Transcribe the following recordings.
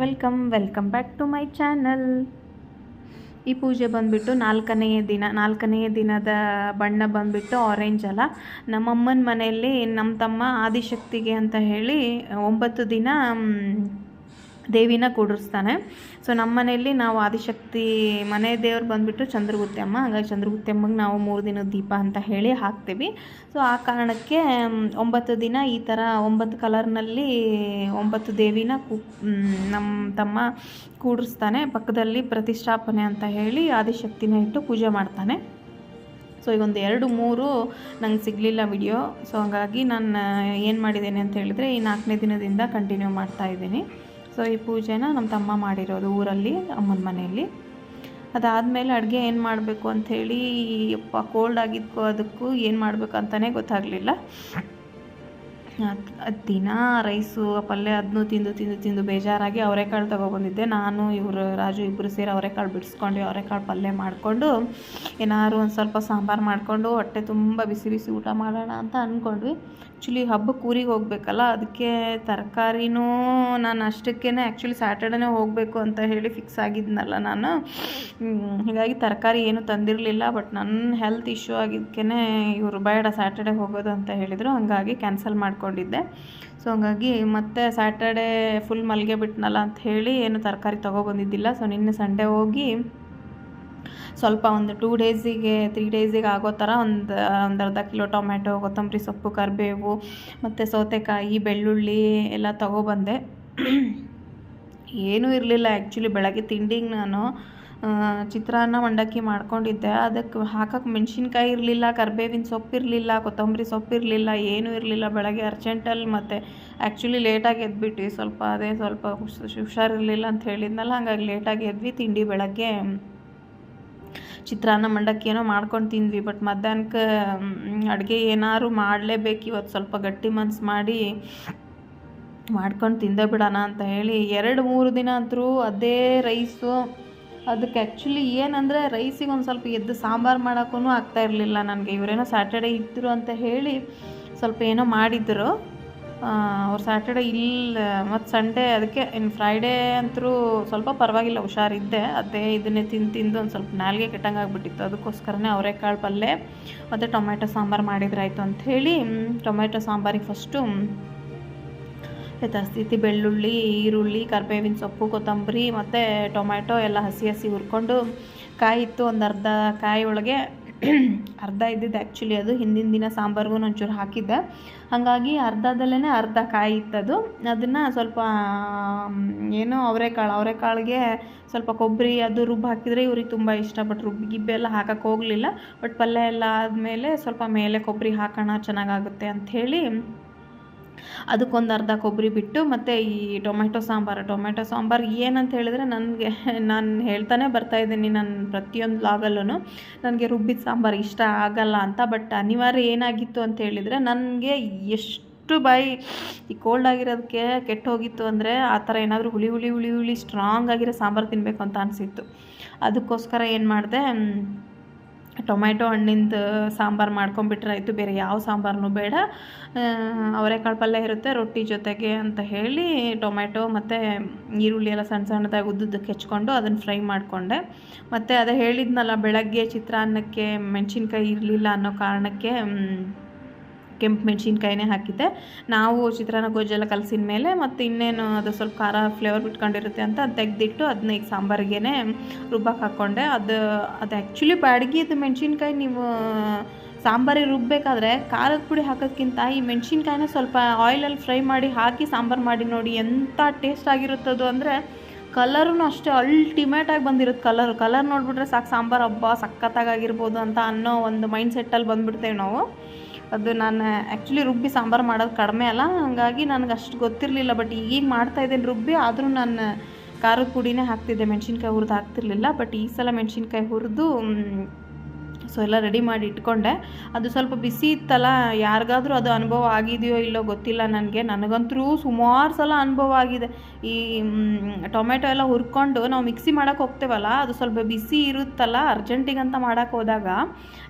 Welcome welcome back to my channel ಈ ಪೂಜೆ ಬಂದುಬಿಟ್ಟು ನಾಲ್ಕನೆಯ ದಿನ ನಾಲ್ಕನೆಯ ದಿನದ ಬಣ್ಣ ಬಂದುಬಿಟ್ಟು ಆರೆಂಜ್ ಅಲ್ಲ. ನಮ್ಮಮ್ಮನ ಮನೆಯಲ್ಲಿ ನಮ್ಮ ತಮ್ಮ ಆದಿಶಕ್ತಿಗೆ ಅಂತ ಹೇಳಿ ಒಂಬತ್ತು ದಿನ ದೇವಿನ ಕೂಡಿಸ್ತಾನೆ. ಸೊ ನಮ್ಮ ಮನೆಯಲ್ಲಿ ನಾವು ಆದಿಶಕ್ತಿ ಮನೆ ದೇವ್ರು ಬಂದುಬಿಟ್ಟು ಚಂದ್ರಗುತ್ತಿ ಅಮ್ಮ ಹಾಗಾಗಿ ಚಂದ್ರಗುತ್ತಿ ಅಮ್ಮಗೆ ನಾವು ಮೂರು ದಿನದ ದೀಪ ಅಂತ ಹೇಳಿ ಹಾಕ್ತೀವಿ. ಸೊ ಆ ಕಾರಣಕ್ಕೆ ಒಂಬತ್ತು ದಿನ ಈ ಥರ ಒಂಬತ್ತು ಕಲರ್ನಲ್ಲಿ ಒಂಬತ್ತು ದೇವಿನ ಕೂ ನಮ್ಮ ತಮ್ಮ ಕೂಡಿಸ್ತಾನೆ. ಪಕ್ಕದಲ್ಲಿ ಪ್ರತಿಷ್ಠಾಪನೆ ಅಂತ ಹೇಳಿ ಆದಿಶಕ್ತಿನ ಇಟ್ಟು ಪೂಜೆ ಮಾಡ್ತಾನೆ. ಸೊ ಈಗ ಒಂದು ಎರಡು ಮೂರು ನಂಗೆ ಸಿಗಲಿಲ್ಲ ವಿಡಿಯೋ. ಸೊ ಹಾಗಾಗಿ ನಾನು ಏನು ಮಾಡಿದ್ದೇನೆ ಅಂತ ಹೇಳಿದರೆ ಈ ನಾಲ್ಕನೇ ದಿನದಿಂದ ಕಂಟಿನ್ಯೂ ಮಾಡ್ತಾ ಇದ್ದೀನಿ. ಸೊ ಈ ಪೂಜೆನ ನಮ್ಮ ತಮ್ಮ ಮಾಡಿರೋದು ಊರಲ್ಲಿ, ಅಮ್ಮನ ಮನೆಯಲ್ಲಿ. ಅದಾದಮೇಲೆ ಅಡುಗೆ ಏನು ಮಾಡಬೇಕು ಅಂಥೇಳಿ ಅಪ್ಪ ಕೋಲ್ಡ್ ಆಗಿದ್ದಕ್ಕೂ ಅದಕ್ಕೂ ಏನು ಮಾಡಬೇಕು ಅಂತಲೇ ಗೊತ್ತಾಗಲಿಲ್ಲ. ದಿನ ರೈಸು ಪಲ್ಯ ಅದನ್ನೂ ತಿಂದು ತಿಂದು ತಿಂದು ಬೇಜಾರಾಗಿ ಅವರೆಕಾಳು ತೊಗೊಬಂದಿದ್ದೆ. ನಾನು, ಇವರು ರಾಜು ಇಬ್ಬರು ಸೇರಿ ಅವರೆಕಾಳು ಬಿಡಿಸ್ಕೊಂಡು, ಅವರೆಕಾಳು ಪಲ್ಯ ಮಾಡಿಕೊಂಡು, ಏನಾದ್ರು ಒಂದು ಸ್ವಲ್ಪ ಸಾಂಬಾರು ಮಾಡಿಕೊಂಡು, ಹೊಟ್ಟೆ ತುಂಬ ಬಿಸಿ ಬಿಸಿ ಊಟ ಮಾಡೋಣ ಅಂತ ಅಂದ್ಕೊಂಡ್ವಿ ಆ್ಯಕ್ಚುಲಿ ಹಬ್ಬಕ್ಕೆ ಊರಿಗೆ ಹೋಗಬೇಕಲ್ಲ, ಅದಕ್ಕೆ ತರಕಾರಿನೂ ನಾನು ಅಷ್ಟಕ್ಕೇ ಆ್ಯಕ್ಚುಲಿ ಸ್ಯಾಟರ್ಡೇನೇ ಹೋಗಬೇಕು ಅಂತ ಹೇಳಿ ಫಿಕ್ಸ್ ಆಗಿದ್ನಲ್ಲ ನಾನು. ಹೀಗಾಗಿ ತರಕಾರಿ ಏನು ತಂದಿರಲಿಲ್ಲ ಬಟ್ ನನ್ನ ಹೆಲ್ತ್ ಇಶ್ಯೂ ಆಗಿದ್ದಕ್ಕೆ ಇವರು ಬೇಡ ಸ್ಯಾಟರ್ಡೆ ಹೋಗೋದು ಅಂತ ಹೇಳಿದರು, ಹಾಗಾಗಿ ಕ್ಯಾನ್ಸಲ್ ಮಾಡಿಕೊಂಡಿದ್ದೆ. ಸೊ ಹಾಗಾಗಿ ಮತ್ತೆ ಸ್ಯಾಟರ್ಡೇ ಫುಲ್ ಮಲ್ಗೆ ಬಿಟ್ನಲ್ಲ ಅಂತ ಹೇಳಿ ಏನು ತರಕಾರಿ ತೊಗೊಬಂದಿದ್ದಿಲ್ಲ. ಸೊ ನಿನ್ನೆ ಸಂಡೇ ಹೋಗಿ ಸ್ವಲ್ಪ ಒಂದು ಟೂ ಡೇಸಿಗೆ ತ್ರೀ ಡೇಸಿಗೆ ಆಗೋ ಥರ ಒಂದು ಒಂದು ಅರ್ಧ ಕಿಲೋ ಟೊಮೆಟೊ ಕೊತ್ತಂಬರಿ ಸೊಪ್ಪು, ಕರಿಬೇವು ಮತ್ತು ಸೌತೆಕಾಯಿ, ಬೆಳ್ಳುಳ್ಳಿ ಎಲ್ಲ ತೊಗೊಬಂದೆ. ಏನೂ ಇರಲಿಲ್ಲ ಆ್ಯಕ್ಚುಲಿ ಬೆಳಗ್ಗೆ ತಿಂಡಿಗೆ ನಾನು ಚಿತ್ರಾನ್ನ, ಮಂಡಕ್ಕಿ ಮಾಡ್ಕೊಂಡಿದ್ದೆ. ಅದಕ್ಕೆ ಹಾಕಕ್ಕೆ ಮೆಣಸಿನ್ಕಾಯಿ ಇರಲಿಲ್ಲ, ಕರ್ಬೇವಿನ ಸೊಪ್ಪು ಇರಲಿಲ್ಲ, ಕೊತ್ತಂಬರಿ ಸೊಪ್ಪು ಇರಲಿಲ್ಲ, ಏನೂ ಇರಲಿಲ್ಲ. ಬೆಳಗ್ಗೆ ಅರ್ಜೆಂಟಲ್ಲಿ ಮತ್ತು ಆ್ಯಕ್ಚುಲಿ ಲೇಟಾಗಿ ಎದ್ಬಿಟ್ಟು ಸ್ವಲ್ಪ ಅದೇ ಸ್ವಲ್ಪ ಹುಷ್- ಹುಷಾರಿರಲಿಲ್ಲ ಅಂತ ಹೇಳಿದ್ನಲ್ಲ, ಹಾಗಾಗಿ ಲೇಟಾಗಿ ಎದ್ವಿ. ತಿಂಡಿ ಬೆಳಗ್ಗೆ ಚಿತ್ರಾನ್ನ ಮಂಡಕ್ಕಿ ಏನೋ ಮಾಡ್ಕೊಂಡು ತಿಂದ್ವಿ ಬಟ್ ಮಧ್ಯಾಹ್ನಕ್ಕೆ ಅಡುಗೆ ಏನಾದ್ರು ಮಾಡಲೇಬೇಕು ಇವತ್ತು ಸ್ವಲ್ಪ ಗಟ್ಟಿ ಮನ್ಸು ಮಾಡಿ ಮಾಡ್ಕೊಂಡು ತಿಂದೇ ಬಿಡೋಣ ಅಂತ ಹೇಳಿ ಎರಡು ಮೂರು ದಿನ ಆದರೂ ಅದೇ ರೈಸು. ಅದಕ್ಕೆ ಆ್ಯಕ್ಚುಲಿ ಏನಂದರೆ ರೈಸಿಗೆ ಒಂದು ಸ್ವಲ್ಪ ಎದ್ದು ಸಾಂಬಾರು ಮಾಡೋಕ್ಕೂ ಆಗ್ತಾ ಇರಲಿಲ್ಲ ನನಗೆ. ಇವರೇನೋ ಸ್ಯಾಟರ್ಡೇ ಇದ್ದರು ಅಂತ ಹೇಳಿ ಸ್ವಲ್ಪ ಏನೋ ಮಾಡಿದ್ರು. ಅವ್ರು ಸ್ಯಾಟರ್ಡೇ ಇಲ್ಲ, ಮತ್ತು ಸಂಡೇ ಅದಕ್ಕೆ ಇನ್ನು ಫ್ರೈಡೇ ಅಂತರೂ ಸ್ವಲ್ಪ ಪರವಾಗಿಲ್ಲ, ಹುಷಾರಿದ್ದೆ. ಅದೇ ಇದನ್ನೇ ತಿಂದು ತಿಂದು ಒಂದು ಸ್ವಲ್ಪ ನಾಲ್ಗೆ ಕೆಟ್ಟಂಗೆ ಆಗಿಬಿಟ್ಟಿತ್ತು ಅದಕ್ಕೋಸ್ಕರನೇ ಅವರೆಕಾಳು ಪಲ್ಯ ಮತ್ತು ಟೊಮೆಟೊ ಸಾಂಬಾರು ಮಾಡಿದ್ರಾಯ್ತು ಅಂಥೇಳಿ ಟೊಮೆಟೊ ಸಾಂಬಾರಿಗೆ ಫಸ್ಟು ಯಥಾಸ್ಥಿತಿ ಬೆಳ್ಳುಳ್ಳಿ, ಈರುಳ್ಳಿ, ಕರ್ಬೇವಿನ ಸೊಪ್ಪು, ಕೊತ್ತಂಬರಿ, ಮತ್ತು ಟೊಮ್ಯಾಟೊ ಎಲ್ಲ ಹಸಿ ಹಸಿ ಹುರ್ಕೊಂಡು, ಕಾಯಿ ಇತ್ತು ಒಂದು ಅರ್ಧ ಕಾಯಿ ಒಳಗೆ ಅರ್ಧ ಇದ್ದಿದ್ದು ಆ್ಯಕ್ಚುಲಿ ಅದು, ಹಿಂದಿನ ದಿನ ಸಾಂಬಾರ್ಗೂ ಒಂಚೂರು ಹಾಕಿದ್ದೆ. ಹಾಗಾಗಿ ಅರ್ಧದಲ್ಲೇ ಅರ್ಧ ಕಾಯಿ ಇತ್ತದು. ಅದನ್ನು ಸ್ವಲ್ಪ ಏನು ಅವರೆಕಾಳು, ಅವರೆಕಾಳಿಗೆ ಸ್ವಲ್ಪ ಕೊಬ್ಬರಿ ಅದು ರುಬ್ಬಿ ಹಾಕಿದರೆ ಇವ್ರಿಗೆ ತುಂಬ ಇಷ್ಟ ಬಟ್ ರುಬ್ಬಿ, ಗಿಬ್ಬೆ ಎಲ್ಲ ಹಾಕಕ್ಕೆ ಹೋಗಲಿಲ್ಲ. ಬಟ್ ಪಲ್ಯ ಎಲ್ಲ ಆದಮೇಲೆ ಸ್ವಲ್ಪ ಮೇಲೆ ಕೊಬ್ಬರಿ ಹಾಕೋಣ ಚೆನ್ನಾಗಾಗುತ್ತೆ ಅಂಥೇಳಿ ಅದಕ್ಕೊಂದು ಅರ್ಧ ಕೊಬ್ಬರಿ ಬಿಟ್ಟು ಮತ್ತು ಈ ಟೊಮೆಟೊ ಸಾಂಬಾರು ಟೊಮೆಟೊ ಸಾಂಬಾರು ಏನಂತ ಹೇಳಿದ್ರೆ ನನಗೆ, ನಾನು ಹೇಳ್ತಾನೆ ಬರ್ತಾಯಿದ್ದೀನಿ ನಾನು ಪ್ರತಿಯೊಂದು ಲಾಗಲ್ಲೂ ನನಗೆ ರುಬ್ಬಿದ ಸಾಂಬಾರು ಇಷ್ಟ ಆಗಲ್ಲ ಅಂತ ಬಟ್ ಅನಿವಾರ್ಯ ಏನಾಗಿತ್ತು ಅಂತ ಹೇಳಿದರೆ ನನಗೆ ಎಷ್ಟು ಬಾಯಿ ಈ ಕೋಲ್ಡ್ ಆಗಿರೋದಕ್ಕೆ ಕೆಟ್ಟೋಗಿತ್ತು ಅಂದರೆ ಆ ಥರ ಏನಾದರೂ ಹುಳಿ ಹುಳಿ ಹುಳಿ ಹುಳಿ ಸ್ಟ್ರಾಂಗ್ ಆಗಿರೋ ಸಾಂಬಾರು ತಿನ್ನಬೇಕು ಅಂತ ಅನಿಸಿತ್ತು. ಅದಕ್ಕೋಸ್ಕರ ಏನು ಮಾಡಿದೆ ಟೊಮ್ಯಾಟೊ ಹಣ್ಣಿಂದು ಸಾಂಬಾರು ಮಾಡ್ಕೊಂಬಿಟ್ರೆ ಆಯಿತು, ಬೇರೆ ಯಾವ ಸಾಂಬಾರನು ಬೇಡ. ಅವರೆಕಾಳು ಪಲ್ಯ ಇರುತ್ತೆ, ರೊಟ್ಟಿ ಜೊತೆಗೆ ಅಂತ ಹೇಳಿ ಟೊಮ್ಯಾಟೊ ಮತ್ತು ಈರುಳ್ಳಿ ಎಲ್ಲ ಸಣ್ಣ ಸಣ್ಣದಾಗಿ ಉದ್ದುದ್ದಕ್ಕೆ ಹೆಚ್ಕೊಂಡು ಅದನ್ನು ಫ್ರೈ ಮಾಡಿಕೊಂಡೆ. ಮತ್ತು ಅದೇ ಹೇಳಿದ್ನಲ್ಲ, ಬೆಳಗ್ಗೆ ಚಿತ್ರಾನ್ನಕ್ಕೆ ಮೆಣಸಿನ್ಕಾಯಿ ಇರಲಿಲ್ಲ ಅನ್ನೋ ಕಾರಣಕ್ಕೆ ಕೆಂಪು ಮೆಣಸಿನ್ಕಾಯಿನೇ ಹಾಕಿದ್ದೆ. ನಾವು ಚಿತ್ರಾನ್ನ ಗೊಜ್ಜೆಲ್ಲ ಕಲಸಿದ ಮೇಲೆ ಮತ್ತು ಇನ್ನೇನು ಅದು ಸ್ವಲ್ಪ ಖಾರ ಫ್ಲೇವರ್ ಬಿಟ್ಕೊಂಡಿರುತ್ತೆ ಅಂತ ಅದು ತೆಗೆದಿಟ್ಟು ಅದನ್ನ ಈಗ ಸಾಂಬಾರಿಗೆ ರುಬ್ಬಕ್ಕೆ ಹಾಕ್ಕೊಂಡೆ ಅದು ಅದು ಆ್ಯಕ್ಚುಲಿ ಬಾಡಿಗೆದು ಮೆಣಸಿನ್ಕಾಯಿ ನೀವು ಸಾಂಬಾರಿಗೆ ರುಬ್ಬಬೇಕಾದ್ರೆ ಖಾರದ ಪುಡಿ ಹಾಕೋದ್ಕಿಂತ ಈ ಮೆಣಸಿನ್ಕಾಯಿನ ಸ್ವಲ್ಪ ಆಯಿಲಲ್ಲಿ ಫ್ರೈ ಮಾಡಿ ಹಾಕಿ ಸಾಂಬಾರು ಮಾಡಿ ನೋಡಿ ಎಂಥ ಟೇಸ್ಟ್ ಆಗಿರುತ್ತದು ಅಂದರೆ ಕಲರೂ ಅಷ್ಟೇ ಅಲ್ಟಿಮೇಟಾಗಿ ಬಂದಿರುತ್ತೆ ಕಲರ್ ಕಲರ್ ನೋಡಿಬಿಟ್ರೆ ಸಾಕು ಸಾಂಬಾರು ಹಬ್ಬ ಸಖತ್ತಾಗಿರ್ಬೋದು ಅಂತ ಅನ್ನೋ ಒಂದು ಮೈಂಡ್ ಸೆಟ್ಟಲ್ಲಿ ಬಂದುಬಿಡ್ತೇವೆ ನಾವು. ಅದು ನಾನು ಆ್ಯಕ್ಚುಲಿ ರುಬ್ಬಿ ಸಾಂಬಾರು ಮಾಡೋದು ಕಡಿಮೆ ಅಲ್ಲ, ಹಾಗಾಗಿ ನನಗೆ ಅಷ್ಟು ಗೊತ್ತಿರಲಿಲ್ಲ ಬಟ್ ಈಗೀಗ ಮಾಡ್ತಾ ಇದ್ದೇನೆ ರುಬ್ಬಿ, ಆದರೂ ನಾನು ಖಾರದ ಪುಡಿನೇ ಹಾಕ್ತಿದ್ದೆ, ಮೆಣಸಿನ್ಕಾಯಿ ಹುರಿದು ಹಾಕ್ತಿರ್ಲಿಲ್ಲ ಬಟ್ ಈ ಸಲ ಮೆಣಸಿನ್ಕಾಯಿ ಹುರಿದು ಸೊ ಎಲ್ಲ ರೆಡಿ ಮಾಡಿ ಇಟ್ಕೊಂಡೆ. ಅದು ಸ್ವಲ್ಪ ಬಿಸಿ ಇತ್ತಲ್ಲ, ಯಾರಿಗಾದರೂ ಅದು ಅನುಭವ ಆಗಿದೆಯೋ ಇಲ್ಲೋ ಗೊತ್ತಿಲ್ಲ ನನಗೆ. ನನಗಂತೂ ಸುಮಾರು ಸಲ ಅನುಭವ ಆಗಿದೆ. ಈ ಟೊಮೆಟೊ ಎಲ್ಲ ಹುರ್ಕೊಂಡು ನಾವು ಮಿಕ್ಸಿ ಮಾಡೋಕೆ ಹೋಗ್ತೇವಲ್ಲ, ಅದು ಸ್ವಲ್ಪ ಬಿಸಿ ಇರುತ್ತಲ್ಲ, ಅರ್ಜೆಂಟಿಗಂತ ಮಾಡೋಕೆ ಹೋದಾಗ,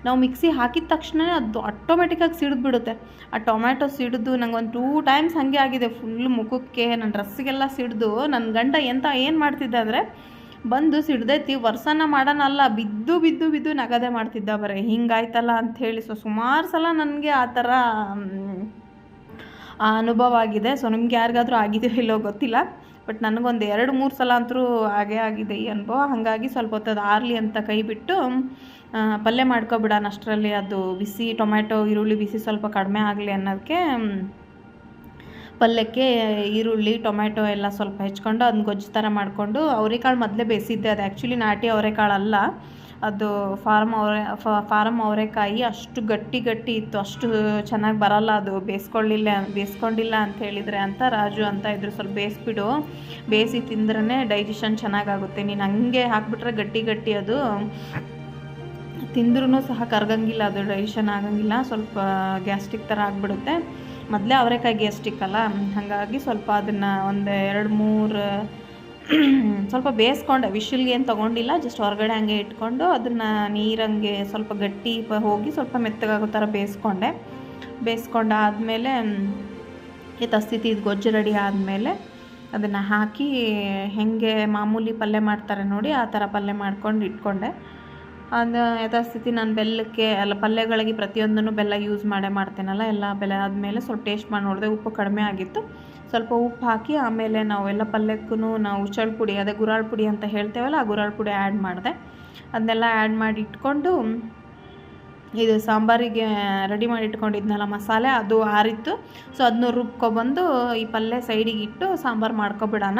ನಾವು ಮಿಕ್ಸಿ ಹಾಕಿದ ತಕ್ಷಣ ಅದು ಆಟೋಮೆಟಿಕ್ಕಾಗಿ ಸಿಡಿದ್ಬಿಡುತ್ತೆ. ಆ ಟೊಮೆಟೊ ಸಿಡಿದು ನಂಗೆ ಒಂದು ಟೂ ಟೈಮ್ಸ್ ಹಾಗೆ ಆಗಿದೆ ಫುಲ್ ಮುಖಕ್ಕೆ ನನ್ನ ಡ್ರೆಸ್ಸಿಗೆಲ್ಲ ಸಿಡಿದು. ನನ್ನ ಗಂಡ ಎಂತ, ಏನು ಮಾಡ್ತಿದ್ದೆ ಅಂದರೆ ಬಂದು ಸಿಡ್ದೈತಿ, ವರ್ಷನ ಮಾಡೋಣಲ್ಲ ಬಿದ್ದು ಬಿದ್ದು ಬಿದ್ದು ನಗದೆ ಮಾಡ್ತಿದ್ದ ಬರೀ. ಹಿಂಗಾಯ್ತಲ್ಲ ಹೇಳಿ ಸೊ ಸುಮಾರು ಸಲ ನನಗೆ ಆ ಥರ ಅನುಭವ ಆಗಿದೆ. ಸೊ ನಿಮ್ಗೆ ಯಾರಿಗಾದ್ರೂ ಆಗಿದೆಯೋ ಇಲ್ಲೋ ಗೊತ್ತಿಲ್ಲ. ಬಟ್ ನನಗೊಂದು ಎರಡು, ಮೂರು ಸಲ ಅಂತೂ ಹಾಗೇ ಆಗಿದೆ ಈ ಅನುಭವ. ಹಾಗಾಗಿ ಸ್ವಲ್ಪ ಹೊತ್ತು ಅದು ಆರಲಿ ಅಂತ ಕೈ ಬಿಟ್ಟು ಪಲ್ಯ ಮಾಡ್ಕೊಬಿಡೋಣ ಅಷ್ಟರಲ್ಲಿ. ಅದು ಬಿಸಿ ಟೊಮ್ಯಾಟೊ, ಈರುಳ್ಳಿ ಬಿಸಿ ಸ್ವಲ್ಪ ಕಡಿಮೆ ಆಗಲಿ ಅನ್ನೋದಕ್ಕೆ ಪಲ್ಯಕ್ಕೆ ಈರುಳ್ಳಿ, ಟೊಮ್ಯಾಟೊ ಎಲ್ಲ ಸ್ವಲ್ಪ ಹೆಚ್ಕೊಂಡು ಅದನ್ನ ಗೊಜ್ಜು ಥರ ಮಾಡಿಕೊಂಡು ಅವರೆಕಾಳು ಮೊದಲೇ ಬೇಯಿಸಿದ್ದೆ. ಅದು ಆ್ಯಕ್ಚುಲಿ ನಾಟಿ ಅವರೆಕಾಳು ಅಲ್ಲ. ಅದು ಫಾರ್ಮ್ ಅವರೆ ಫಾರಮ್ ಅವರೆಕಾಯಿ ಅಷ್ಟು ಗಟ್ಟಿ ಗಟ್ಟಿ ಇತ್ತು. ಅಷ್ಟು ಚೆನ್ನಾಗಿ ಬರಲ್ಲ ಅದು. ಬೇಯಿಸ್ಕೊಳ್ಳಿಲ್ಲ, ಬೇಯಿಸ್ಕೊಂಡಿಲ್ಲ ಅಂತ ಹೇಳಿದರೆ ಅಂತ ರಾಜು ಅಂತ ಇದ್ರು. ಸ್ವಲ್ಪ ಬೇಯಿಸ್ಬಿಡು. ಬೇಯಿಸಿ ತಿಂದ್ರೇ ಡೈಜೆಷನ್ ಚೆನ್ನಾಗಾಗುತ್ತೆ. ನೀನು ಹಂಗೆ ಹಾಕ್ಬಿಟ್ರೆ ಗಟ್ಟಿ ಗಟ್ಟಿ ಅದು. ತಿಂದ್ರೂ ಸಹ ಕರ್ಗಂಗಿಲ್ಲ ಅದು. ಡೈಜೆಷನ್ ಆಗಂಗಿಲ್ಲ. ಸ್ವಲ್ಪ ಗ್ಯಾಸ್ಟ್ರಿಕ್ ಥರ ಆಗಿಬಿಡುತ್ತೆ. ಮೊದಲೇ ಅವರೆಕಾಯಿ ಅಲ್ಲ? ಹಾಗಾಗಿ ಸ್ವಲ್ಪ ಅದನ್ನು ಒಂದು ಎರಡು ಮೂರು, ಸ್ವಲ್ಪ ಬೇಯಿಸ್ಕೊಂಡೆ. ವಿಶಿಲ್ಗೆ ಏನು ತೊಗೊಂಡಿಲ್ಲ ಜಸ್ಟ್ ಹೊರಗಡೆ ಹಂಗೆ ಇಟ್ಕೊಂಡು ಅದನ್ನು ನೀರಂಗೆ ಸ್ವಲ್ಪ ಗಟ್ಟಿ ಹೋಗಿ ಸ್ವಲ್ಪ ಮೆತ್ತಗಾಗೋ ಥರ ಬೇಯಿಸ್ಕೊಂಡೆ. ಬೇಯಿಸ್ಕೊಂಡಾದಮೇಲೆ ತಸ್ತಿತಿ ಇದು ಗೊಜ್ಜು ರೆಡಿ ಆದಮೇಲೆ ಅದನ್ನು ಹಾಕಿ, ಹೇಗೆ ಮಾಮೂಲಿ ಪಲ್ಯ ಮಾಡ್ತಾರೆ ನೋಡಿ, ಆ ಥರ ಪಲ್ಯ ಮಾಡ್ಕೊಂಡು ಇಟ್ಕೊಂಡೆ. ಅದು ಯಥಾಸ್ಥಿತಿ ನಾನು ಬೆಲ್ಲಕ್ಕೆ ಅಲ್ಲ ಪಲ್ಯಗಳಿಗೆ ಪ್ರತಿಯೊಂದನ್ನು ಬೆಲ್ಲ ಯೂಸ್ ಮಾಡೇ ಮಾಡ್ತೇನಲ್ಲ, ಎಲ್ಲ ಬೆಲ್ಲ ಆದಮೇಲೆ ಸ್ವಲ್ಪ ಟೇಸ್ಟ್ ಮಾಡಿ ನೋಡಿದೆ ಉಪ್ಪು ಕಡಿಮೆ ಆಗಿತ್ತು. ಸ್ವಲ್ಪ ಉಪ್ಪು ಹಾಕಿ ಆಮೇಲೆ ನಾವು ಎಲ್ಲ ಪಲ್ಯಕ್ಕೂ ನಾವು ಉಚ್ಚಳ ಪುಡಿ, ಅದೇ ಗುರಾಳ್ ಪುಡಿ ಅಂತ ಹೇಳ್ತೇವಲ್ಲ, ಆ ಗುರಾಳ್ ಪುಡಿ ಆ್ಯಡ್ ಮಾಡಿದೆ. ಅದನ್ನೆಲ್ಲ ಆ್ಯಡ್ ಮಾಡಿ ಇಟ್ಕೊಂಡು ಇದು ಸಾಂಬಾರಿಗೆ ರೆಡಿ ಮಾಡಿ ಇಟ್ಕೊಂಡಿದ್ನಲ್ಲ ಮಸಾಲೆ, ಅದು ಆರಿತ್ತು. ಸೊ ಅದನ್ನ ರುಬ್ಕೊಬಂದು ಈ ಪಲ್ಯ ಸೈಡಿಗೆ ಇಟ್ಟು ಸಾಂಬಾರು ಮಾಡ್ಕೊಬಿಡೋಣ.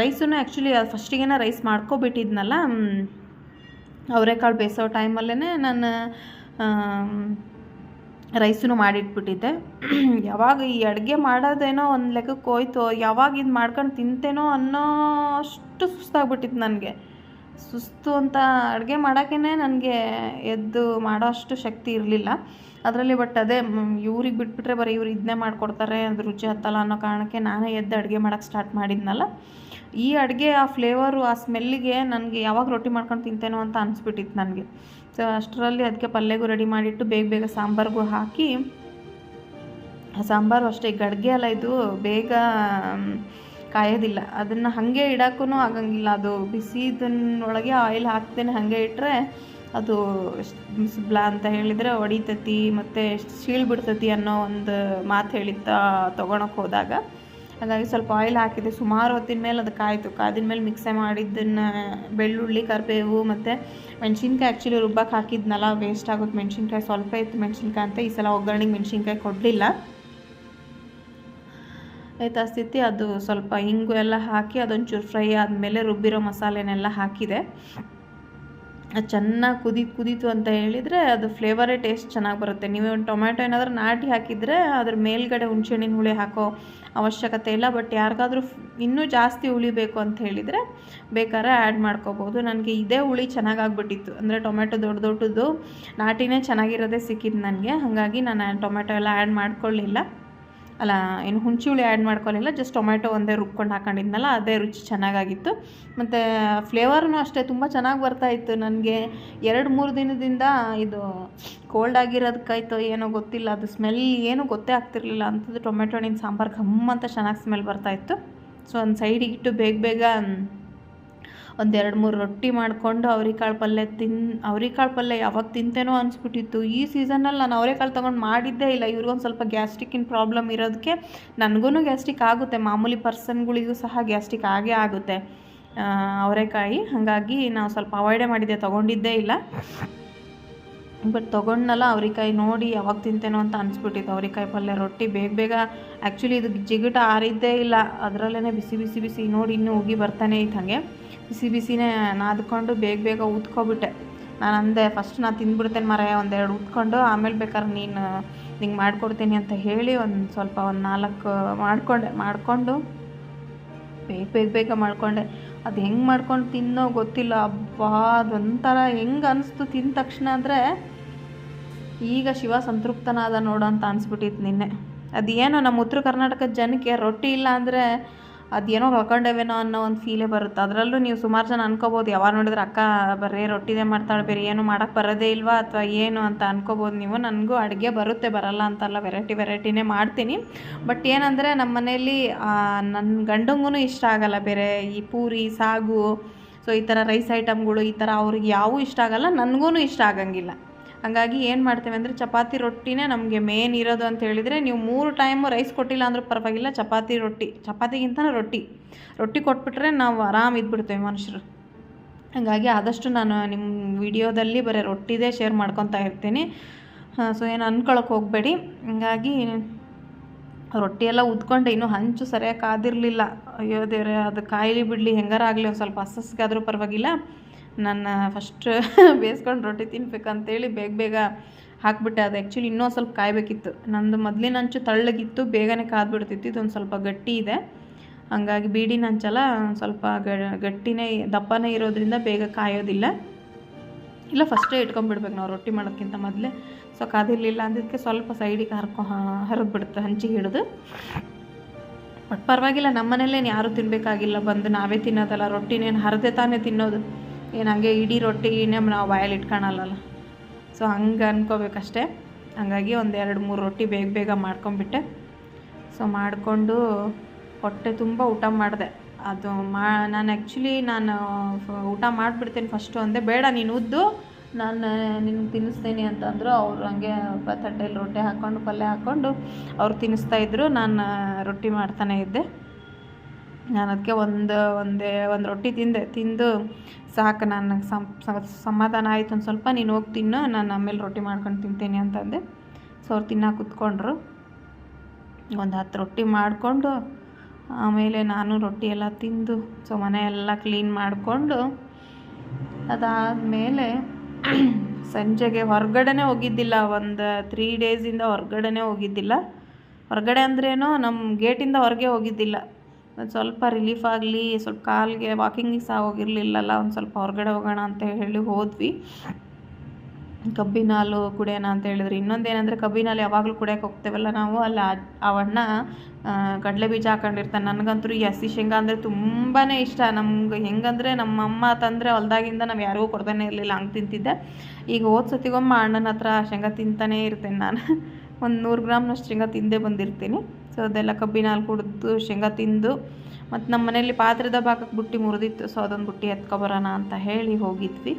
ರೈಸನ್ನು ಆ್ಯಕ್ಚುಲಿ ಫಸ್ಟಿಗೆ ರೈಸ್ ಮಾಡ್ಕೊಬಿಟ್ಟಿದ್ನಲ್ಲ ಅವರೆಕಾಳು ಬೇಯಿಸೋ ಟೈಮಲ್ಲೇ ನಾನು ರೈಸೂ ಮಾಡಿಟ್ಬಿಟ್ಟಿದ್ದೆ. ಯಾವಾಗ ಈ ಅಡುಗೆ ಮಾಡೋದೇನೋ ಒಂದು ಲೆಕ್ಕಕ್ಕೆ ಹೋಯ್ತು, ಯಾವಾಗ ಇದು ಮಾಡ್ಕೊಂಡು ತಿಂತೇನೋ ಅನ್ನೋ ಅಷ್ಟು ಸುಸ್ತಾಗ್ಬಿಟ್ಟಿತ್ತು ನನಗೆ. ಸುಸ್ತು ಅಂತ ಅಡುಗೆ ಮಾಡೋಕ್ಕೇ ನನಗೆ ಎದ್ದು ಮಾಡೋ ಅಷ್ಟು ಶಕ್ತಿ ಇರಲಿಲ್ಲ. ಅದರಲ್ಲಿ ಬಟ್ ಅದೇ ಇವ್ರಿಗೆ ಬಿಟ್ಬಿಟ್ರೆ ಬರೀ ಇವ್ರು ಇದನ್ನೇ ಮಾಡಿಕೊಡ್ತಾರೆ, ಅದು ರುಚಿ ಹತ್ತಲ್ಲ ಅನ್ನೋ ಕಾರಣಕ್ಕೆ ನಾನೇ ಎದ್ದು ಅಡುಗೆ ಮಾಡೋಕ್ಕೆ ಸ್ಟಾರ್ಟ್ ಮಾಡಿದ್ನಲ್ಲ. ಈ ಅಡುಗೆ, ಆ ಫ್ಲೇವರು ಆ ಸ್ಮೆಲ್ಲಿಗೆ ನನಗೆ ಯಾವಾಗ ರೊಟ್ಟಿ ಮಾಡ್ಕೊಂಡು ತಿಂತೇನೋ ಅಂತ ಅನಿಸ್ಬಿಟ್ಟಿತ್ತು ನನಗೆ. ಸೊ ಅಷ್ಟರಲ್ಲಿ ಅದಕ್ಕೆ ಪಲ್ಯಗೂ ರೆಡಿ ಮಾಡಿಟ್ಟು ಬೇಗ ಬೇಗ ಸಾಂಬಾರ್ಗೂ ಹಾಕಿ ಸಾಂಬಾರು ಅಷ್ಟೇ, ಗಡ್ಗೆ ಅಲ್ಲ ಇದು, ಬೇಗ ಕಾಯೋದಿಲ್ಲ. ಅದನ್ನು ಹಾಗೆ ಇಡೋಕ್ಕೂ ಆಗಂಗಿಲ್ಲ. ಅದು ಬಿಸಿದನ್ನೊಳಗೆ ಆಯಿಲ್ ಹಾಕ್ತೇನೆ ಹಾಗೆ ಇಟ್ಟರೆ ಅದು ಬ್ಲಾ ಅಂತ ಹೇಳಿದರೆ ಹೊಡಿತತಿ ಮತ್ತು ಸೀಳ್ಬಿಡ್ತತಿ ಅನ್ನೋ ಒಂದು ಮಾತು ಹೇಳಿತ್ತ ತೊಗೊಳಕ್ಕೆ ಹೋದಾಗ. ಹಾಗಾಗಿ ಸ್ವಲ್ಪ ಆಯಿಲ್ ಹಾಕಿದೆ. ಸುಮಾರು ಹೊತ್ತಿನ ಮೇಲೆ ಅದು ಕಾಯಿತು. ಕಾದಿನ ಮೇಲೆ ಮಿಕ್ಸೆ ಮಾಡಿದ್ದನ್ನು ಬೆಳ್ಳುಳ್ಳಿ, ಕರಿಬೇವು ಮತ್ತು ಮೆಣಸಿನ್ಕಾಯಿ ಆ್ಯಕ್ಚುಲಿ ರುಬ್ಬಕ್ಕೆ ಹಾಕಿದ್ನಲ್ಲ ವೇಸ್ಟ್ ಆಗುತ್ತೆ ಮೆಣಸಿನ್ಕಾಯಿ, ಸ್ವಲ್ಪ ಇತ್ತು ಮೆಣಸಿನ್ಕಾಯಿ ಅಂತ ಈ ಸಲ ಒಗ್ಗರಣೆಗೆ ಮೆಣಸಿನ್ಕಾಯಿ ಕೊಡಲಿಲ್ಲ. ಆಯ್ತಾ ಸ್ಥಿತಿ? ಅದು ಸ್ವಲ್ಪ ಹಿಂಗು ಎಲ್ಲ ಹಾಕಿ ಅದೊಂಚೂರು ಫ್ರೈ ಆದಮೇಲೆ ರುಬ್ಬಿರೋ ಮಸಾಲೆನೆಲ್ಲ ಹಾಕಿದೆ. ಅದು ಚೆನ್ನಾಗಿ ಕುದಿ, ಕುದೀತು ಅಂತ ಹೇಳಿದರೆ ಅದು ಫ್ಲೇವರೇ ಟೇಸ್ಟ್ ಚೆನ್ನಾಗಿ ಬರುತ್ತೆ. ನೀವು ಟೊಮ್ಯಾಟೊ ಏನಾದರೂ ನಾಟಿ ಹಾಕಿದರೆ ಅದ್ರ ಮೇಲ್ಗಡೆ ಹುಣಸೆಹಣ್ಣಿನ ಹುಳಿ ಹಾಕೋ ಅವಶ್ಯಕತೆ ಇಲ್ಲ. ಬಟ್ ಯಾರಿಗಾದ್ರೂ ಇನ್ನೂ ಜಾಸ್ತಿ ಹುಳಿ ಬೇಕು ಅಂತ ಹೇಳಿದರೆ ಬೇಕಾದ್ರೆ ಆ್ಯಡ್ ಮಾಡ್ಕೋಬೋದು. ನನಗೆ ಇದೇ ಹುಳಿ ಚೆನ್ನಾಗಾಗ್ಬಿಟ್ಟಿತ್ತು. ಅಂದರೆ ಟೊಮೆಟೊ ದೊಡ್ಡ ದೊಡ್ಡದು ನಾಟಿನೇ ಚೆನ್ನಾಗಿರೋದೇ ಸಿಕ್ಕಿದ್ದು ನನಗೆ. ಹಾಗಾಗಿ ನಾನು ಟೊಮೆಟೊ ಎಲ್ಲ ಆ್ಯಡ್ ಮಾಡ್ಕೊಳ್ಳಿಲ್ಲ. ಅಲ್ಲ ಏನು ಹುಣಸೆ ಹುಳಿ ಆ್ಯಡ್ ಮಾಡ್ಕೊಳ್ಳಿಲ್ಲ ಜಸ್ಟ್ ಟೊಮೆಟೊ ಒಂದೇ ರುಬ್ಕೊಂಡು ಹಾಕೊಂಡಿದ್ನಲ್ಲ, ಅದೇ ರುಚಿ ಚೆನ್ನಾಗಾಗಿತ್ತು. ಮತ್ತು ಫ್ಲೇವರ್ನೂ ಅಷ್ಟೇ, ತುಂಬ ಚೆನ್ನಾಗಿ ಬರ್ತಾ ಇತ್ತು. ನನಗೆ ಎರಡು ಮೂರು ದಿನದಿಂದ ಇದು ಕೋಲ್ಡ್ ಆಗಿರೋದಕ್ಕಾಯ್ತೋ ಏನೋ ಗೊತ್ತಿಲ್ಲ, ಅದು ಸ್ಮೆಲ್ ಏನೂ ಗೊತ್ತೇ ಆಗ್ತಿರ್ಲಿಲ್ಲ ಅಂಥದ್ದು ಟೊಮೆಟೊ ಹಣ್ಣಿನ ಸಾಂಬಾರು ಘಮ್ ಅಂತ ಚೆನ್ನಾಗಿ ಸ್ಮೆಲ್ ಬರ್ತಾಯಿತ್ತು ಸೊ ಒಂದು ಸೈಡಿಗಿಟ್ಟು ಬೇಗ ಬೇಗ ಒಂದು ಎರಡು ಮೂರು ರೊಟ್ಟಿ ಮಾಡಿಕೊಂಡು ಅವ್ರಿಕಾಳು ಪಲ್ಯ ತಿನ್ ಅವ್ರೆಕಾಳು ಪಲ್ಯ ಯಾವಾಗ ತಿಂತೇನೋ ಅನಿಸ್ಬಿಟ್ಟಿತ್ತು. ಈ ಸೀಸನಲ್ಲಿ ನಾನು ಅವ್ರೆಕಾಳು ತೊಗೊಂಡು ಮಾಡಿದ್ದೇ ಇಲ್ಲ. ಇವ್ರಿಗೊಂದು ಸ್ವಲ್ಪ ಗ್ಯಾಸ್ಟ್ರಿಕ್ಕಿನ ಪ್ರಾಬ್ಲಮ್ ಇರೋದಕ್ಕೆ ನನಗೂ ಗ್ಯಾಸ್ಟ್ರಿಕ್ ಆಗುತ್ತೆ. ಮಾಮೂಲಿ ಪರ್ಸನ್ಗಳಿಗೂ ಸಹ ಗ್ಯಾಸ್ಟ್ರಿಕ್ ಆಗೇ ಆಗುತ್ತೆ. ಅವರೆಕಾಯಿ. ಹಾಗಾಗಿ ನಾವು ಸ್ವಲ್ಪ ಅವಾಯ್ಡೇ ಮಾಡಿದ್ದೆ, ತೊಗೊಂಡಿದ್ದೇ ಇಲ್ಲ. ಬಟ್ ತೊಗೊಂಡ್ನಲ್ಲ ಅವ್ರಿಕಾಯಿ ನೋಡಿ ಯಾವಾಗ ತಿಂತೇನೋ ಅಂತ ಅನಿಸ್ಬಿಟ್ಟಿತ್ತು. ಅವ್ರಿಕಾಯಿ ಪಲ್ಯ ರೊಟ್ಟಿ ಬೇಗ ಬೇಗ ಆ್ಯಕ್ಚುಲಿ ಇದು ಜಿಗಿಟ ಆರಿದ್ದೇ ಇಲ್ಲ. ಅದರಲ್ಲೇ ಬಿಸಿ ಬಿಸಿ ಬಿಸಿ ನೋಡಿ ಇನ್ನೂ ಉಗಿ ಬರ್ತಾನೆ ಇತ್ತು ಹಾಗೆ. ಬಿಸಿ ಬಿಸಿನೇ ನಾದ್ಕೊಂಡು ಬೇಗ ಬೇಗ ಊದ್ಕೊಬಿಟ್ಟೆ. ನಾನು ಅಂದೆ ಫಸ್ಟ್ ನಾನು ತಿಂದ್ಬಿಡ್ತೇನೆ ಮರ ಒಂದೆರಡು ಉತ್ಕೊಂಡು ಆಮೇಲೆ ಬೇಕಾದ್ರೆ ನೀನು ನಿಂಗೆ ಮಾಡಿಕೊಡ್ತೀನಿ ಅಂತ ಹೇಳಿ ಒಂದು ಸ್ವಲ್ಪ ಒಂದು ನಾಲ್ಕು ಮಾಡಿಕೊಂಡೆ. ಮಾಡಿಕೊಂಡು ಬೇಗ ಬೇಗ ಬೇಗ ಮಾಡಿಕೊಂಡೆ. ಅದು ಹೆಂಗೆ ಮಾಡ್ಕೊಂಡು ತಿನ್ನೋ ಗೊತ್ತಿಲ್ಲ. ಅಬ್ಬಾ ಅದೊಂಥರ ಹೆಂಗೆ ಅನಿಸ್ತು ತಿಂದ ತಕ್ಷಣ ಅಂದರೆ ಈಗ ಶಿವ ಸಂತೃಪ್ತನಾದ ನೋಡು ಅಂತ ಅನ್ಸ್ಬಿಟ್ಟಿತ್ತು ನಿನ್ನೆ. ಅದೇನೋ ನಮ್ಮ ಉತ್ತರ ಕರ್ನಾಟಕದ ಜನಕ್ಕೆ ರೊಟ್ಟಿ ಇಲ್ಲ ಅಂದರೆ ಅದೇನೋ ಕಳ್ಕೊಂಡೇವೇನೋ ಅನ್ನೋ ಒಂದು ಫೀಲೇ ಬರುತ್ತೆ. ಅದರಲ್ಲೂ ನೀವು ಸುಮಾರು ಜನ ಅನ್ಕೋಬೋದು, ಯಾವಾಗ ನೋಡಿದ್ರೆ ಅಕ್ಕ ಬರೀ ರೊಟ್ಟಿದೇ ಮಾಡ್ತಾಳೆ, ಬೇರೆ ಏನು ಮಾಡೋಕ್ಕೆ ಬರೋದೇ ಇಲ್ವಾ ಅಥವಾ ಏನು ಅಂತ ಅನ್ಕೋಬೋದು ನೀವು. ನನಗೂ ಅಡುಗೆ ಬರುತ್ತೆ, ಬರಲ್ಲ ಅಂತಲ್ಲ ವೆರೈಟಿ ವೆರೈಟಿನೇ ಮಾಡ್ತೀನಿ. ಬಟ್ ಏನಂದರೆ ನಮ್ಮ ಮನೆಯಲ್ಲಿ ನನ್ನ ಗಂಡಂಗೂ ಇಷ್ಟ ಆಗಲ್ಲ ಬೇರೆ ಈ ಪೂರಿ, ಸಾಗು, ಸೊ ಈ ಥರ ರೈಸ್ ಐಟಮ್ಗಳು ಈ ಥರ ಅವ್ರಿಗೆ ಯಾವೂ ಇಷ್ಟ ಆಗಲ್ಲ ನನಗೂ ಇಷ್ಟ ಆಗಂಗಿಲ್ಲ. ಹಾಗಾಗಿ ಏನು ಮಾಡ್ತೇವೆ ಅಂದರೆ ಚಪಾತಿ ರೊಟ್ಟಿನೇ ನಮಗೆ ಮೇನ್ ಇರೋದು ಅಂತ ಹೇಳಿದರೆ ನೀವು ಮೂರು ಟೈಮು ರೈಸ್ ಕೊಟ್ಟಿಲ್ಲ ಅಂದರೂ ಪರವಾಗಿಲ್ಲ, ಚಪಾತಿ ರೊಟ್ಟಿ. ಚಪಾತಿಗಿಂತನೂ ರೊಟ್ಟಿ. ರೊಟ್ಟಿ ಕೊಟ್ಬಿಟ್ರೆ ನಾವು ಆರಾಮ್ ಇದ್ಬಿಡ್ತೇವೆ ಮನುಷ್ಯರು. ಹಾಗಾಗಿ ಆದಷ್ಟು ನಾನು ನಿಮ್ಮ ವಿಡಿಯೋದಲ್ಲಿ ಬರೀ ರೊಟ್ಟಿದೇ ಶೇರ್ ಮಾಡ್ಕೊತಾ ಇರ್ತೀನಿ. ಸೊ ಏನು ಅನ್ಕೊಳಕ್ಕೆ ಹೋಗಬೇಡಿ. ಹಂಗಾಗಿ ರೊಟ್ಟಿ ಎಲ್ಲ ಉದ್ಕೊಂಡೆ, ಇನ್ನೂ ಹಂಚು ಸರಿಯಾಗಿ ಕಾದಿರಲಿಲ್ಲ. ಅಯ್ಯೋ ದೇವ್ರೆ, ಅದು ಕಾಯಿಲೆ ಬಿಡಲಿ ಹೆಂಗಾರಾಗಲಿ ಒಂದು ಸ್ವಲ್ಪ ಅಸಸ್ಗಾದರೂ ಪರವಾಗಿಲ್ಲ. ನಾನು ಫಸ್ಟ್ ಬೇಯಿಸ್ಕೊಂಡು ರೊಟ್ಟಿ ತಿನ್ಬೇಕಂತೇಳಿ ಬೇಗ ಬೇಗ ಹಾಕ್ಬಿಟ್ಟೆ. ಅದು ಆ್ಯಕ್ಚುಲಿ ಇನ್ನೂ ಸ್ವಲ್ಪ ಕಾಯಬೇಕಿತ್ತು. ನಂದು ಮೊದಲಿನ ಅಂಚು ತಳ್ಳಗಿತ್ತು, ಬೇಗನೆ ಕಾದ್ಬಿಡ್ತಿತ್ತು. ಇದೊಂದು ಸ್ವಲ್ಪ ಗಟ್ಟಿ ಇದೆ. ಹಂಗಾಗಿ ಬೀಡಿನ ಒಂದ್ ಸ್ವಲ್ಪ ಗಟ್ಟಿನೇ, ದಪ್ಪನೇ ಇರೋದ್ರಿಂದ ಬೇಗ ಕಾಯೋದಿಲ್ಲ. ಇಲ್ಲ ಫಸ್ಟೇ ಇಟ್ಕೊಂಡ್ಬಿಡ್ಬೇಕು ನಾವು ರೊಟ್ಟಿ ಮಾಡೋಕ್ಕಿಂತ ಮೊದಲೇ. ಸೊ ಕಾದಿರಲಿಲ್ಲ ಅಂದಿದ್ದಕ್ಕೆ ಸ್ವಲ್ಪ ಸೈಡಿಗೆ ಹರ್ಕೊ ಹರಿದ್ಬಿಡುತ್ತೆ ಹಂಚಿಗೆ ಹಿಡಿದು. ಬಟ್ ಪರವಾಗಿಲ್ಲ ನಮ್ಮ ಯಾರೂ ತಿನ್ನಬೇಕಾಗಿಲ್ಲ ಬಂದು ನಾವೇ ತಿನ್ನೋದಲ್ಲ, ರೊಟ್ಟಿನೇನು ಹರಿದೆ ತಾನೇ ತಿನ್ನೋದು. ಏನು ಹಂಗೆ ಇಡೀ ರೊಟ್ಟಿನೇ ನಾವು ಬಾಯಲ್ಲಿ ಇಟ್ಕೊಳಲ್ಲಲ್ಲ. ಸೊ ಹಂಗೆ ಅಂದ್ಕೋಬೇಕಷ್ಟೆ ಹಾಗಾಗಿ ಒಂದು ಎರಡು ಮೂರು ರೊಟ್ಟಿ ಬೇಗ ಬೇಗ ಮಾಡ್ಕೊಂಬಿಟ್ಟೆ. ಸೊ ಮಾಡಿಕೊಂಡು ಹೊಟ್ಟೆ ತುಂಬ ಊಟ ಮಾಡಿದೆ. ಅದು ಮಾ ನಾನು ಆ್ಯಕ್ಚುಲಿ ನಾನು ಊಟ ಮಾಡಿಬಿಡ್ತೀನಿ ಫಸ್ಟು ಅಂದೆ ಬೇಡ ನೀನು ಉದ್ದು, ನಾನು ನಿನ್ಗೆ ತಿನ್ನಿಸ್ತೀನಿ ಅಂತಂದರು ಅವರು ಹಂಗೆ ತಟ್ಟೆಯಲ್ಲಿ ರೊಟ್ಟಿ ಹಾಕ್ಕೊಂಡು ಪಲ್ಯ ಹಾಕ್ಕೊಂಡು ಅವ್ರು ತಿನ್ನಿಸ್ತಾ ಇದ್ದರು ನಾನು ರೊಟ್ಟಿ ಮಾಡ್ತಾನೆ ಇದ್ದೆ. ನಾನು ಅದಕ್ಕೆ ಒಂದು, ಒಂದೇ, ಒಂದು ರೊಟ್ಟಿ ತಿಂದೆ, ತಿಂದು ಸಾಕು ನನಗೆ ಸಮಾಧಾನ ಆಯಿತು ಒಂದು ಸ್ವಲ್ಪ, ನೀನು ಹೋಗಿ ತಿನ್ನು, ನಾನು ಆಮೇಲೆ ರೊಟ್ಟಿ ಮಾಡ್ಕೊಂಡು ತಿಂತೀನಿ ಅಂತಂದೆ. ಸೊ ಅವ್ರು ತಿನ್ನ ಕೂತ್ಕೊಂಡ್ರು. ಒಂದು ಹತ್ತು ರೊಟ್ಟಿ ಮಾಡಿಕೊಂಡು, ಆಮೇಲೆ ನಾನು ರೊಟ್ಟಿ ಎಲ್ಲ ತಿಂದು, ಸೊ ಮನೆ ಎಲ್ಲ ಕ್ಲೀನ್ ಮಾಡಿಕೊಂಡು, ಅದಾದಮೇಲೆ ಸಂಜೆಗೆ ಹೊರಗಡೆನೇ ಹೋಗಿದ್ದಿಲ್ಲ, ಒಂದು ತ್ರೀ ಡೇಸಿಂದ ಹೊರಗಡೆನೇ ಹೋಗಿದ್ದಿಲ್ಲ. ಹೊರಗಡೆ ಅಂದ್ರೇನೋ ನಮ್ಮ ಗೇಟಿಂದ ಹೊರಗೆ ಹೋಗಿದ್ದಿಲ್ಲ. ಒಂದು ಸ್ವಲ್ಪ ರಿಲೀಫ್ ಆಗಲಿ, ಸ್ವಲ್ಪ ಕಾಲಿಗೆ ವಾಕಿಂಗಿಗೆ ಸಹ ಹೋಗಿರಲಿಲ್ಲಲ್ಲ, ಒಂದು ಸ್ವಲ್ಪ ಹೊರಗಡೆ ಹೋಗೋಣ ಅಂತ ಹೇಳಿ ಹೋದ್ವಿ. ಕಬ್ಬಿನ ಹಾಲು ಕುಡಿಯೋಣ ಅಂತ ಹೇಳಿದ್ರು. ಇನ್ನೊಂದು ಏನಂದರೆ ಕಬ್ಬಿನ ಹಾಲು ಯಾವಾಗಲೂ ಕುಡಿಯೋಕೆ ಹೋಗ್ತೇವಲ್ಲ ನಾವು, ಅಲ್ಲಿ ಅವಣ್ಣ ಕಡಲೆ ಬೀಜ ಹಾಕೊಂಡಿರ್ತಾನೆ. ನನಗಂತೂ ಈ ಹಸಿ ಶೇಂಗಾ ಅಂದರೆ ತುಂಬಾ ಇಷ್ಟ. ನಮ್ಗೆ ಹೆಂಗಂದರೆ ನಮ್ಮ ಅಮ್ಮ ತಂದರೆ ಹೊಲ್ದಾಗಿಂದ ನಾವು ಯಾರಿಗೂ ಕೊಡ್ತಾನೆ ಇರಲಿಲ್ಲ, ಹಂಗೆ ತಿಂತಿದ್ದೆ. ಈಗ ಹೋದ ಸತಿಗೊಮ್ಮ ಅಣ್ಣನ ಹತ್ರ ಶೇಂಗಾ ತಿಂತಾನೇ ಇರ್ತೇನೆ ನಾನು. ಒಂದು ನೂರು ಗ್ರಾಮ್ನಷ್ಟು ಶೇಂಗಾ ತಿಂದೇ ಬಂದಿರ್ತೀನಿ. ಸೊ ಅದೆಲ್ಲ ಕಬ್ಬಿನ ಹಾಲು ಕುಡಿದು ಶೇಂಗಾ ತಿಂದು, ಮತ್ತು ನಮ್ಮ ಮನೇಲಿ ಪಾತ್ರದ ಭಾಗಕ್ಕೆ ಬುಟ್ಟಿ ಮುರಿದಿತ್ತು. ಸೊ ಅದೊಂದು ಬುಟ್ಟಿ ಎತ್ಕೊಬರೋಣ ಅಂತ ಹೇಳಿ ಹೋಗಿದ್ವಿ.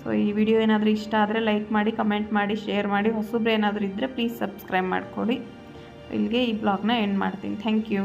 ಸೊ ಈ ವಿಡಿಯೋ ಏನಾದರೂ ಇಷ್ಟ ಆದರೆ ಲೈಕ್ ಮಾಡಿ, ಕಮೆಂಟ್ ಮಾಡಿ, ಶೇರ್ ಮಾಡಿ. ಹೊಸಬ್ರು ಏನಾದರೂ ಇದ್ದರೆ ಪ್ಲೀಸ್ ಸಬ್ಸ್ಕ್ರೈಬ್ ಮಾಡಿಕೊಡಿ. ಇಲ್ಲಿಗೆ ಈ ಬ್ಲಾಗ್ನ ಎಂಡ್ ಮಾಡ್ತೀನಿ. Thank you.